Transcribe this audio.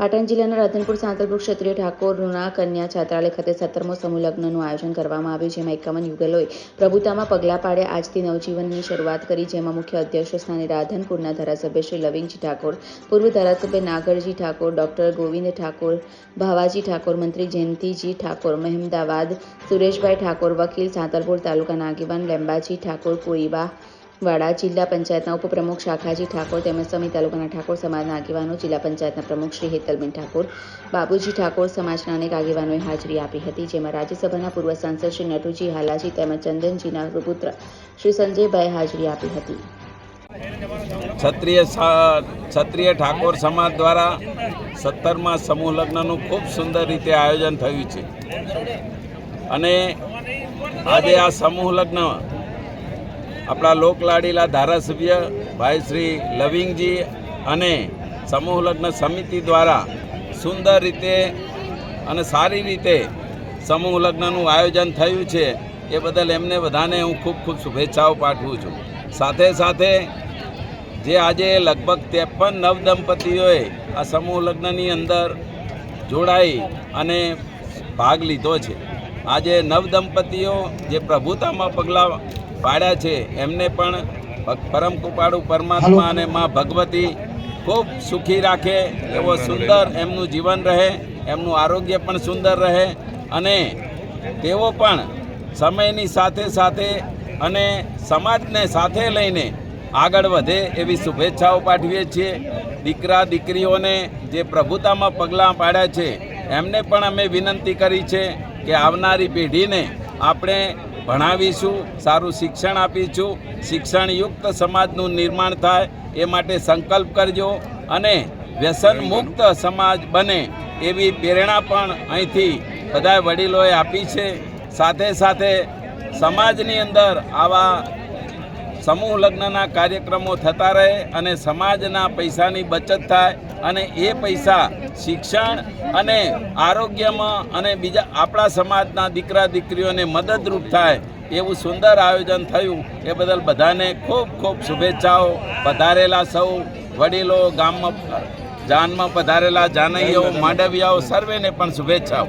પાટણ જિલ્લાના રાધનપુર, સાંતલપુર ક્ષત્રિય ઠાકોરના કન્યા, છાત્રાલય ખાતે સત્તરમો સમૂહ લગ્નનું આયોજન કરવામાં આવ્યું, જેમાં એકાવન યુગલોએ પ્રભુતામાં પગલાં પાડ્યા. આજથી નવજીવનની શરૂઆત કરી, જેમાં મુખ્ય અધ્યક્ષ સ્થાને રાધનપુરના ધારાસભ્ય શ્રી લવિંગજી ઠાકોર, પૂર્વ ધારાસભ્ય નાગરજી ઠાકોર, ડોક્ટર ગોવિંદ ઠાકોર, ભાવાજી ઠાકોર, મંત્રી જયંતિજી ઠાકોર, મહેમદાવાદ સુરેશભાઈ ઠાકોર, વકીલ, સાંતલપુર તાલુકાના આગેવાન, લેંબાજી ઠાકોર કોઈબા વાડા જિલ્લા પંચાયતના ઉપપ્રમુખ શાખાજી ઠાકોર તેમજ સમી તાલુકાના ઠાકોર સમાજના આગેવાનો, જિલ્લા પંચાયતના પ્રમુખ શ્રી હેતલબેન ઠાકોર, બાબુજી ઠાકોર સમાજના અનેક આગેવાનોએ હાજરી આપી હતી, જેમાં રાજ્યસભાના પૂર્વ સાંસદ શ્રી નટુજી હાલાજી તેમજ ચંદનજીના પુત્ર શ્રી સંજયભાઈ હાજરી આપી હતી. ક્ષત્રિય ક્ષત્રિય ઠાકોર સમાજ દ્વારા સત્તરમાં સમૂહ લગ્નનું ખૂબ સુંદર રીતે આયોજન થયું છે. અને આજે આ સમૂહ લગ્ન આપણા લોકલાડીલા ધારાસભ્ય ભાઈ શ્રી લવિંગજી અને સમૂહ લગ્ન સમિતિ દ્વારા સુંદર રીતે અને સારી રીતે સમૂહ લગ્નનું આયોજન થયું છે. એ બદલ એમને બધાને હું ખૂબ ખૂબ શુભેચ્છાઓ પાઠવું છું. સાથે સાથે જે આજે લગભગ ત્રેપન નવદંપતિઓએ આ સમૂહ લગ્નની અંદર જોડાઈ અને ભાગ લીધો છે. આજે નવદંપતિઓ જે પ્રભુતામાં પગલાં પાડ્યા છે. એમને પણ પરમ કૃપાળુ પરમાત્મા અને મા ભગવતી ખૂબ સુખી રાખે એવો સુંદર એમનું જીવન રહે એમનું આરોગ્ય પણ સુંદર રહે અને તેઓ પણ સમયની સાથે સાથે અને સમાજને સાથે લઈને આગળ વધે એવી શુભેચ્છાઓ પાઠવીએ છીએ. દીકરા દીકરીઓને જે પ્રભુતામાં પગલાં પાડ્યા છે એમને પણ અમે વિનંતી કરી છે કે આવનારી પેઢીને આપણે ભણાવીશું સારું શિક્ષણ આપીશું શિક્ષણયુક્ત સમાજનું નિર્માણ થાય એ માટે સંકલ્પ કરજો અને વ્યસન મુક્ત સમાજ બને એવી પ્રેરણા પણ અહીંથી બધા વડીલોએ આપી છે. સાથે સાથે સમાજની અંદર આવા સમૂહ લગ્નના કાર્યક્રમો થતા રહે અને સમાજના પૈસાની બચત થાય અને એ પૈસા શિક્ષણ અને આરોગ્યમાં અને બીજા આપણા સમાજના દીકરા દીકરીઓને મદદરૂપ થાય એવું સુંદર આયોજન થયું. એ બદલ બધાને ખૂબ ખૂબ શુભેચ્છાઓ. પધારેલા સૌ વડીલો ગામમાં જાનમાં પધારેલા જાનૈયાઓ માંડવિયાઓ, સર્વેને પણ શુભેચ્છાઓ.